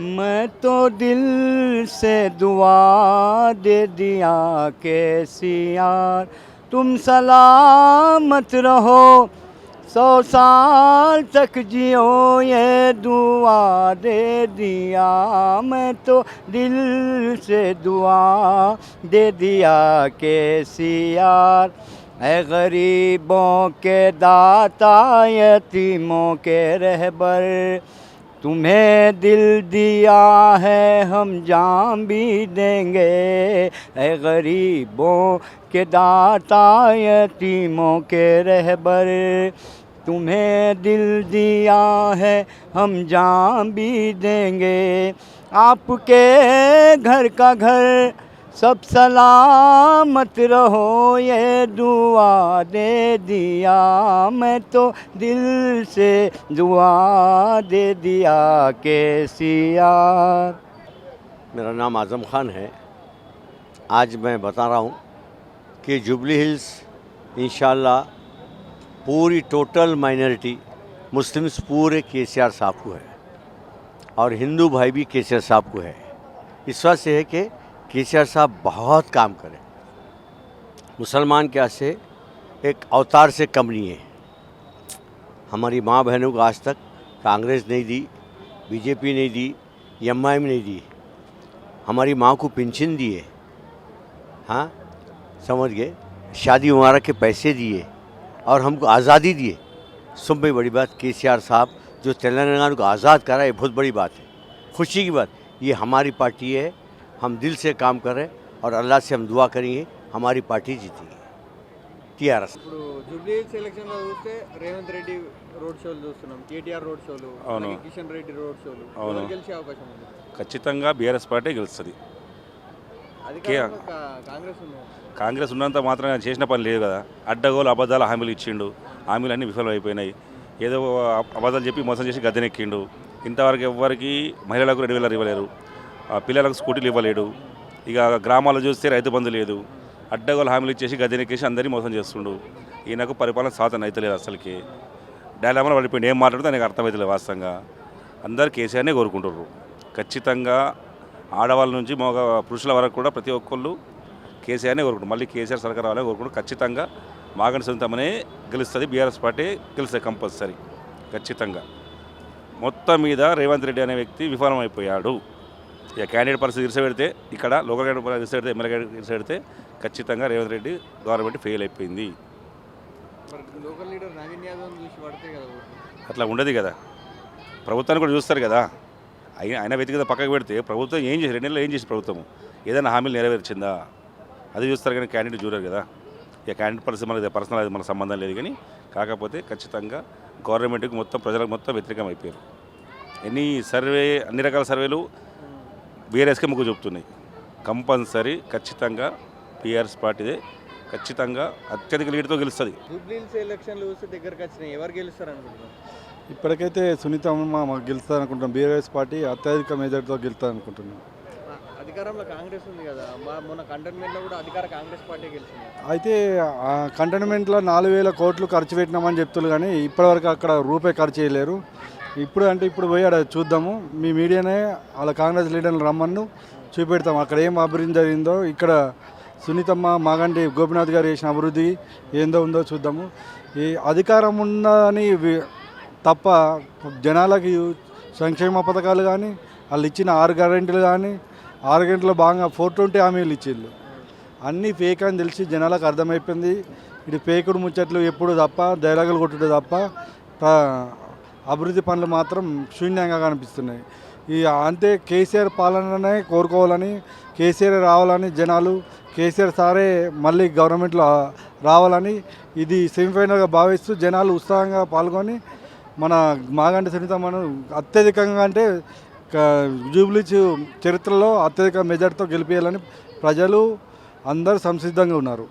میں تو دل سے دعا دے دیا کیسی یار تم سلامت رہو۔ سو سال تک جیو یہ دعا دے دیا۔ میں تو دل سے دعا دے دیا کیسی یار اے غریبوں کے داتا، یتیموں کے رہبر تمہیں دل دیا ہے، ہم جان بھی دیں گے۔ اے غریبوں کے داتا، یتیموں کے رہبر، تمہیں دل دیا ہے، ہم جان بھی دیں گے۔ آپ کے گھر کا گھر سب سلامت رہو، یہ دعا دے دیا، میں تو دل سے دعا دے دیا کیسیا میرا نام اعظم خان ہے۔ آج میں بتا رہا ہوں کہ جبلی ہلز انشاءاللہ پوری ٹوٹل مائنورٹی مسلمس پورے کے سی آر صاحب کو ہے اور ہندو بھائی بھی کے سی آر صاحب کو ہے۔ اس وجہ سے ہے کہ کیسر صاحب بہت کام کرے مسلمان کے سے ایک اوتار سے کم نہیں ہے ہماری ماں بہنوں کو آج تک کانگریس نہیں دی، بی جے پی نہیں دی ایم آئی ایم نہیں دی۔ ہماری ماں کو پنشن دیے ہاں سمجھ گئے؟ شادی مبارک کے پیسے دیے اور ہم کو آزادی دیے سب میں بڑی بات کے سی آر صاحب جو تلنگانہ کو آزاد کرا یہ بہت بڑی بات ہے۔ خوشی کی بات، یہ ہماری پارٹی ہے۔ हम दिल से काम करें और अल्लाह से हम दुआ करेंगे हमारी पार्टी जीतेगी टी आर एस ఇప్పుడు జూబ్లీ హిల్స్ ఎలక్షన్లో చూస్తే రేవంత్ రెడ్డి రోడ్ షోలు చూస్తున్నాం కేటీఆర్ రోడ్ షోలు అవును. అలాగే కిషన్ రెడ్డి రోడ్ షోలు అవును. ఎవరు గెలిచే అవకాశం ఉంది ఖచ్చితంగా బీఆర్ఎస్ పార్టీ గెలుస్తుంది అధికారంలో కా- కాంగ్రెస్ ఉంది కాంగ్రెస్ ఉన్నంత మాత్రం ఆయన చేసిన పని లేదు కదా అడ్డగోలు అబద్ధాలు హామీలు ఇచ్చిండు హామీలు అన్నీ విఫలం అయిపోయినాయి ఏదో అబ- అబద్ధాలు చెప్పి మోసం చేసి గద్దెనెక్కిండు ఇంతవరకు ఎవ్వరికి మహిళలకు రెండు వేలు ఇవ్వలేరు ఆ పిల్లలకు స్కూటీలు ఇవ్వలేడు. ఇక గ్రామాల్లో చూస్తే రైతు బంధు లేదు. అడ్డగోలు హామీలు ఇచ్చేసి గదినెక్కేసి అందరినీ మోసం చేస్తుండు. ఈయనకు పరిపాలన సాధన అవుతలేదు అసలుకి. డైలామాలో పడిపోయింది ఏం మాట్లాడితే ఆయనకు అర్థమవుతలేదు వాస్తవంగా. అందరు కేసీఆర్నే కోరుకుంటుర్రు. ఖచ్చితంగా ఆడవాళ్ళ నుంచి మగ పురుషుల వరకు కూడా ప్రతి ఒక్కళ్ళు కేసీఆర్నే కోరుకుంటారు మళ్ళీ కేసీఆర్ సర్కార్ రావాలని కోరుకుంటారు ఖచ్చితంగా మాగంటి సొంతమనే గెలుస్తుంది. బీఆర్ఎస్ పార్టీ గెలుస్తుంది కంపల్సరీ. ఖచ్చితంగా. మొత్తం మీద రేవంత్ రెడ్డి అనే వ్యక్తి విఫలమైపోయాడు. ఇక క్యాండిడేట్ పరిస్థితి ఇరిసెడితే ఇక్కడ లోకల్ క్యాండిడేట్ ఇరిసెడితే ఎమ్మెల్యే క్యాండిడేట్ ఇరిసెడితే ఖచ్చితంగా రేవంత్ రెడ్డి గవర్నమెంట్ ఫెయిల్ అయిపోయింది. పడితే. అట్లా ఉండదు కదా. ప్రభుత్వాన్ని కూడా చూస్తారు కదా. ఆయన ఆయన వ్యక్తిగత పక్కకు పెడితే ప్రభుత్వం ఏం చేసి రెండు నెలలు ఏం చేసి ప్రభుత్వం ఏదైనా హామీలు నెరవేర్చిందా? అది చూస్తారు కానీ క్యాండిడేట్ చూడరు కదా. ఇక క్యాండిడేట్ పరిస్థితి మనకి పర్సనల్ అది మనకు సంబంధం లేదు కానీ కాకపోతే ఖచ్చితంగా గవర్నమెంట్కి మొత్తం ప్రజలకు మొత్తం వ్యతిరేకం అయిపోయారు. ఎన్ని సర్వే అన్ని రకాల సర్వేలు బీఆర్ఎస్కే మొగ్గు చూపుతున్నాయి. కంపల్సరీ ఖచ్చితంగా బీఆర్ఎస్ పార్టీదే. ఖచ్చితంగా అత్యధిక లీడ్తో గెలుస్తుంది. ఎలక్షన్లు చూస్తే దగ్గరకు వచ్చినాయి. ఎవరు గెలుస్తారు అనుకుంటున్నాం ఇప్పటికైతే సునీతమ్మ మాకు గెలుస్తుంది అనుకుంటున్నాం. బీఆర్ఎస్ పార్టీ అత్యధిక మెజార్టీతో గెలుస్తుంది అనుకుంటున్నాం. అధికారంలో కాంగ్రెస్ ఉంది కదా. మా- మొన్న కంటోన్మెంట్లో కూడా అధికార కాంగ్రెస్ పార్టీ గెలిచింది. అయితే ఆ కంటోన్మెంట్లో నాలుగు వేల కోట్లు ఖర్చు పెట్టినామని చెప్తున్నారు కానీ ఇప్పటివరకు అక్కడ రూపాయి ఖర్చు చేయలేరు. ఇప్పుడు అంటే ఇప్పుడు పోయి అక్కడ చూద్దాము. మీ మీడియానే వాళ్ళ కాంగ్రెస్ లీడర్లు రమ్మను చూపెడతాం. అక్కడ ఏం అభివృద్ధి జరిగిందో. ఇక్కడ సునీతమ్మ మాగంటి గోపినాథ్ గారు చేసిన అభివృద్ధి ఏందో ఉందో చూద్దాము. ఈ అధికారం ఉందని తప్ప జనాలకి సంక్షేమ పథకాలు కానీ వాళ్ళు ఇచ్చిన ఆరు గ్యారెంటీలు కానీ ఆరు గంటల బాగా ఫోర్ ట్వంటీ హామీలు ఇచ్చిళ్ళు. అన్నీ ఫేక్ అని తెలిసి జనాలకు అర్థమైపోయింది. ఇటు ఫేకుడు ముచ్చట్లు ఎప్పుడు తప్ప డైలాగులు కొట్టుడు తప్ప అభివృద్ధి పనులు మాత్రం శూన్యంగా కనిపిస్తున్నాయి. ఈ అంతే కేసీఆర్ పాలననే కోరుకోవాలని కేసీఆర్ రావాలని జనాలు కేసీఆర్ సారే మళ్ళీ గవర్నమెంట్లో రావాలని ఇది సెమీఫైనల్గా భావిస్తూ జనాలు ఉత్సాహంగా పాల్గొని మన మాగంటి మనం అత్యధికంగా అంటే జూబ్లీచ్ జూబ్లీ చరిత్రలో అత్యధిక మెజార్టీతో గెలిపేయాలని ప్రజలు అందరూ సంసిద్ధంగా ఉన్నారు.